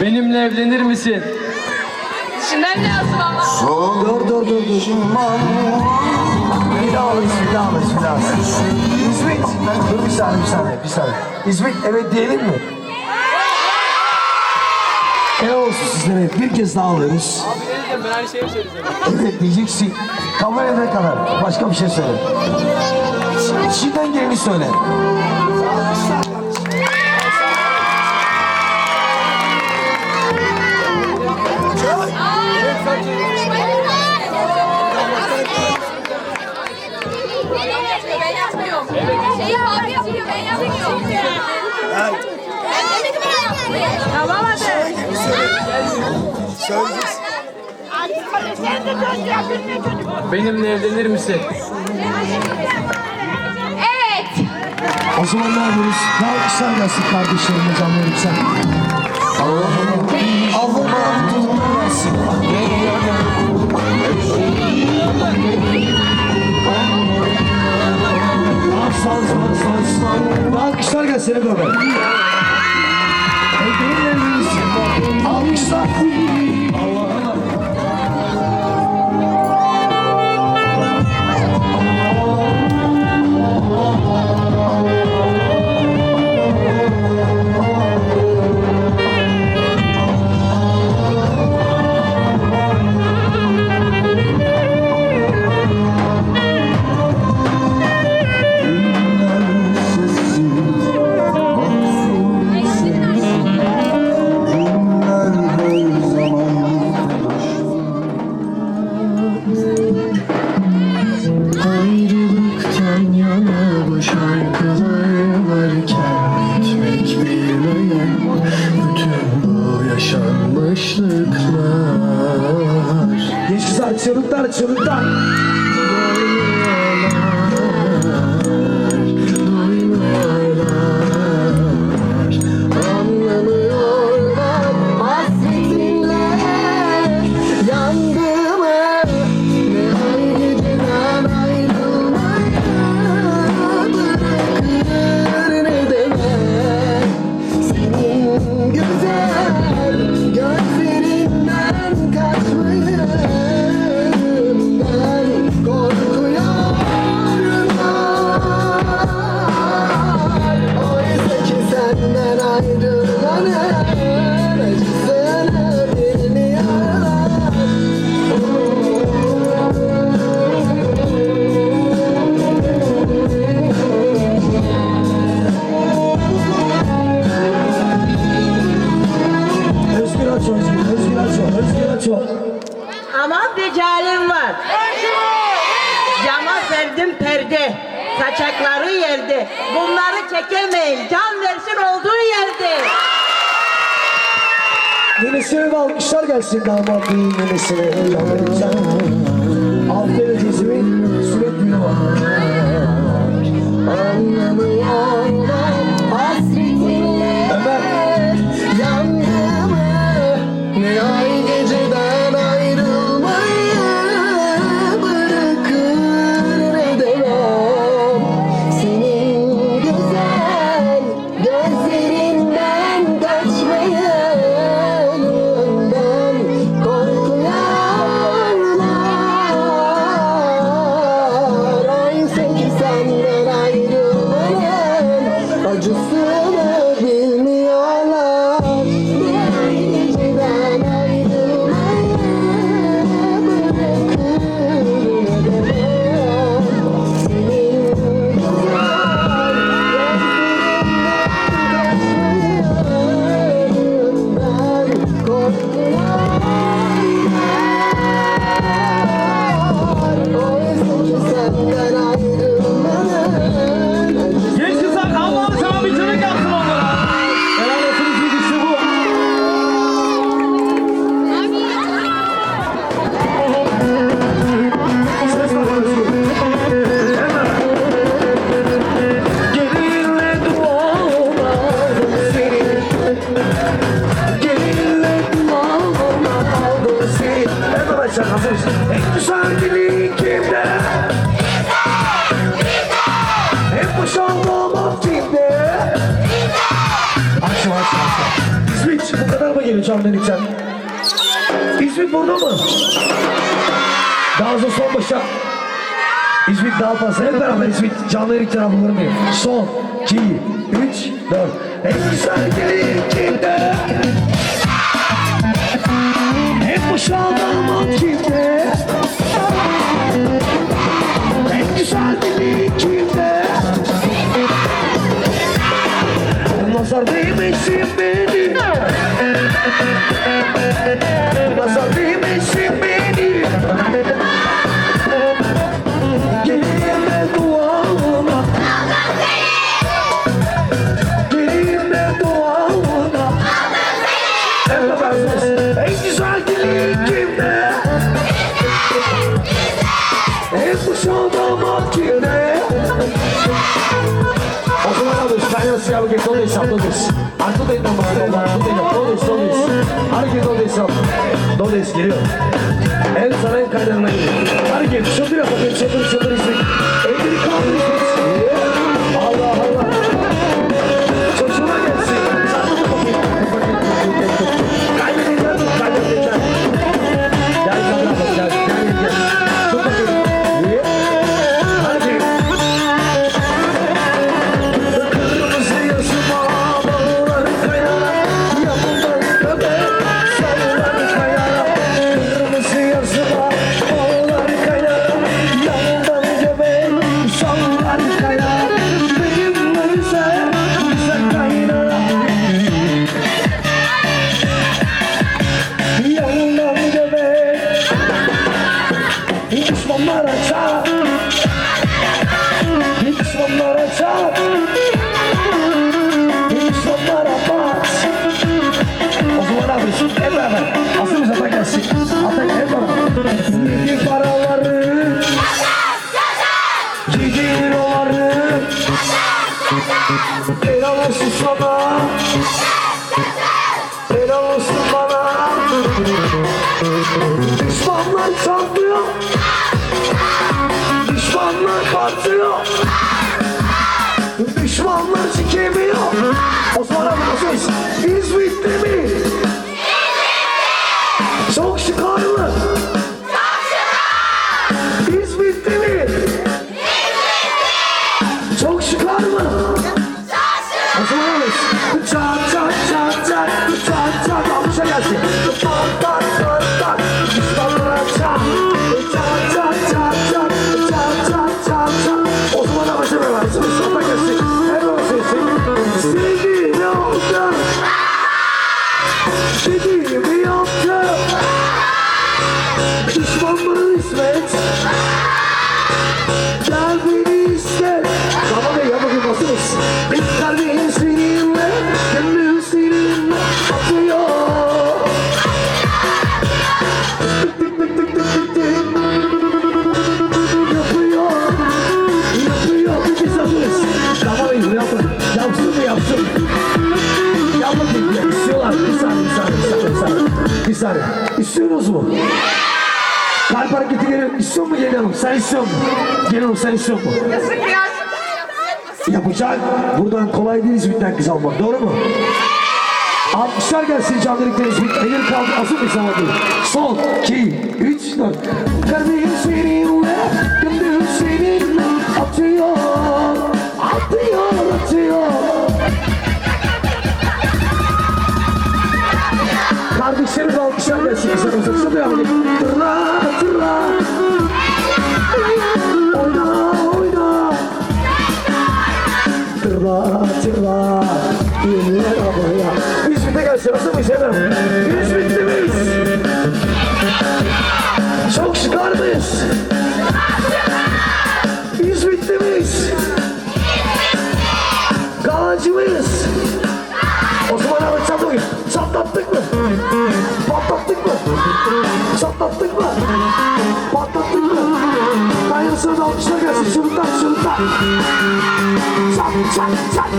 Benimle evlenir misin? Ne yazdım ama? Dur dur dur dur. Bir daha alırsın. İsmet, dur bir saniye, bir saniye, bir saniye. İsmet, evet diyelim mi? E olsun sizlere bir kez daha alırız. Ben her şeyi söyleyeceğim. Evet diyeceksin. Kameraya kadar. Başka bir şey söyle. İçinden geleni söyle. Tamam hadi. Benimle evlenir misin? Evet. O zaman ne yapıyoruz? Ne alkışlar gelsin kardeşlerime canlarım sen. Allah'ım Allah'ım tutma Alkışlar gelsin hep beraber. Benimle Çekemeyin. Can versin olduğu yerde. Nenesine ve alkışlar gelsin nenesine. Canlarım sen. Aferin teyzemin sürekli var. Anlamıyorlar canlı lütfen. İzmit burada mı? Daha hızlı son başa. İzmit daha fazla. Hep beraber İzmit canlı lütfen alır mıyım? Son, iki, üç, dört. En güzel dilekinde. En boşaldan kimde? Abi España se algo que todo eso, todo eso. A nomás, a de no, todo eso, todo eso. Hareket todo eso. Todo eso geliyor. El sarayın kaynağına gidiyor. Hareket, çıldır yap bakayım, çıldır çıldır Osman abi nasılsın? İzmit'te mi? Çok şıkarlı. Saniye. İstiyorsunuz mu? Kalp hareketi geliyor. İstiyor mu Gelin Hanım? Sen istiyor musun? Gelin Hanım sen istiyor musun? Yapacak. Buradan kolay değil İzmit'ten kız almak. Doğru mu? Alkışlar gelsin canlılıkta İzmit. Elini kaldı. Asıl bir sana değil. Son, iki, üç, dört. Kalbim seninle, gönlüm seninle Tırla, tırla. Oyna, oyna. Tırla, tırla. Yeniler havaya. İzmit'e gelsin. Nasıl mıyız miyiz? Çok şıkar mıyız? İzmit'te miyiz? Galancı abi. Çatlattık mı? Patlattık mı? Çatlattık mı? Patlattık mı? Dayanırsınız alkışlar gelsin. Şırıldak şırıldak. Çat çat çat.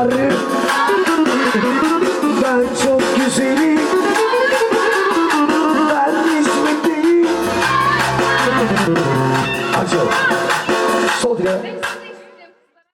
Yarim